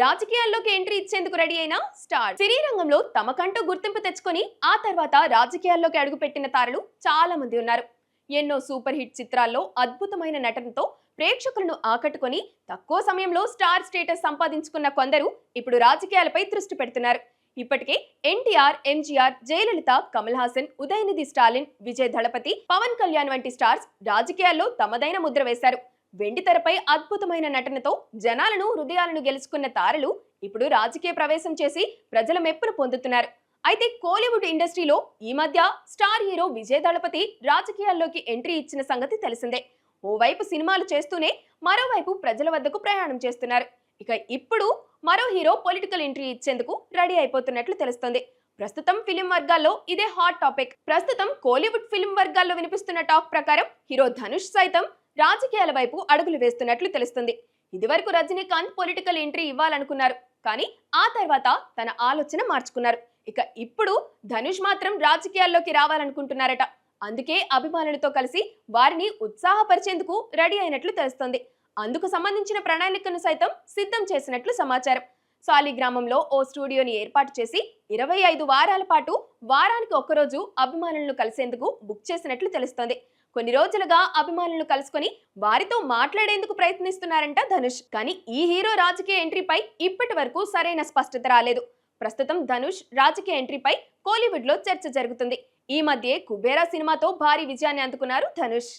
రాజకీయాల్లోకి ఎంట్రీ ఇచ్చేందుకు రెడీ అయిన స్టార్. సినీ రంగంలో తమకంటూ గుర్తింపు తెచ్చుకొని ఆ తర్వాత రాజకీయాల్లోకి అడుగుపెట్టిన తారలు చాలా మంది ఉన్నారు. ఎన్నో సూపర్ హిట్ చిత్రాల్లో అద్భుతమైన నటనతో ప్రేక్షకులను ఆకట్టుకొని తక్కువ సమయంలో స్టార్ స్టేటస్ సంపాదించుకున్న కొందరు ఇప్పుడు రాజకీయాలపై దృష్టి పెడుతున్నారు. ఇప్పటికే ఎన్టీఆర్ ఎంజీఆర్ జయలలిత కమల్ హాసన్ ఉదయనిధి స్టాలిన్ విజయ్ దళపతి పవన్ కళ్యాణ్ వంటి స్టార్స్ రాజకీయాల్లో తమదైన ముద్ర వేశారు. వెండి తెరపై అద్భుతమైన నటనతో జనాలను హృదయాలను గెలుచుకున్న తారలు ఇప్పుడు రాజకీయ ప్రవేశం చేసి ప్రజల మెప్పును పొందుతున్నారు. అయితే కోలీవుడ్ ఇండస్ట్రీలో ఈ మధ్య స్టార్ హీరో విజయ్ దళపతి రాజకీయాల్లోకి ఎంట్రీ ఇచ్చిన సంగతి తెలిసిందే. ఓవైపు సినిమాలు చేస్తూనే మరోవైపు ప్రజల వద్దకు ప్రయాణం చేస్తున్నారు. ఇక ఇప్పుడు మరో హీరో పొలిటికల్ ఎంట్రీ ఇచ్చేందుకు రెడీ అయిపోతున్నట్లు తెలుస్తోంది. ప్రస్తుతం ఫిలిం వర్గాల్లో ఇదే హాట్ టాపిక్. ప్రస్తుతం కోలీవుడ్ ఫిలిం వర్గాల్లో వినిపిస్తున్న టాక్ ప్రకారం హీరో ధనుష్ సైతం రాజకీయాల వైపు అడుగులు వేస్తున్నట్లు తెలుస్తుంది. ఇదివరకు రజనీకాంత్ పొలిటికల్ ఎంట్రీ ఇవ్వాలనుకున్నారు. కానీ ఆ తర్వాత తన ఆలోచన మార్చుకున్నారు. ఇక ఇప్పుడు ధనుష్ మాత్రం రాజకీయాల్లోకి రావాలనుకుంటున్నారట. అందుకే అభిమానులతో కలిసి వారిని ఉత్సాహపరిచేందుకు రెడీ అయినట్లు తెలుస్తోంది. అందుకు సంబంధించిన ప్రణాళికను సైతం సిద్ధం చేసినట్లు సమాచారం. సాలిగ్రామంలో ఓ స్టూడియోని ఏర్పాటు చేసి ఇరవై ఐదు వారాల పాటు వారానికి ఒక్కరోజు అభిమానులను కలిసేందుకు బుక్ చేసినట్లు తెలుస్తోంది. కొన్ని రోజులుగా అభిమానులు కలుసుకొని వారితో మాట్లాడేందుకు ప్రయత్నిస్తున్నారంట ధనుష్. కానీ ఈ హీరో రాజకీయ ఎంట్రీపై ఇప్పటి వరకు సరైన స్పష్టత రాలేదు. ప్రస్తుతం ధనుష్ రాజకీయ ఎంట్రీపై కోలీవుడ్లో చర్చ జరుగుతుంది. ఈ మధ్యే కుబేరా సినిమాతో భారీ విజయాన్ని అందుకున్నారు ధనుష్.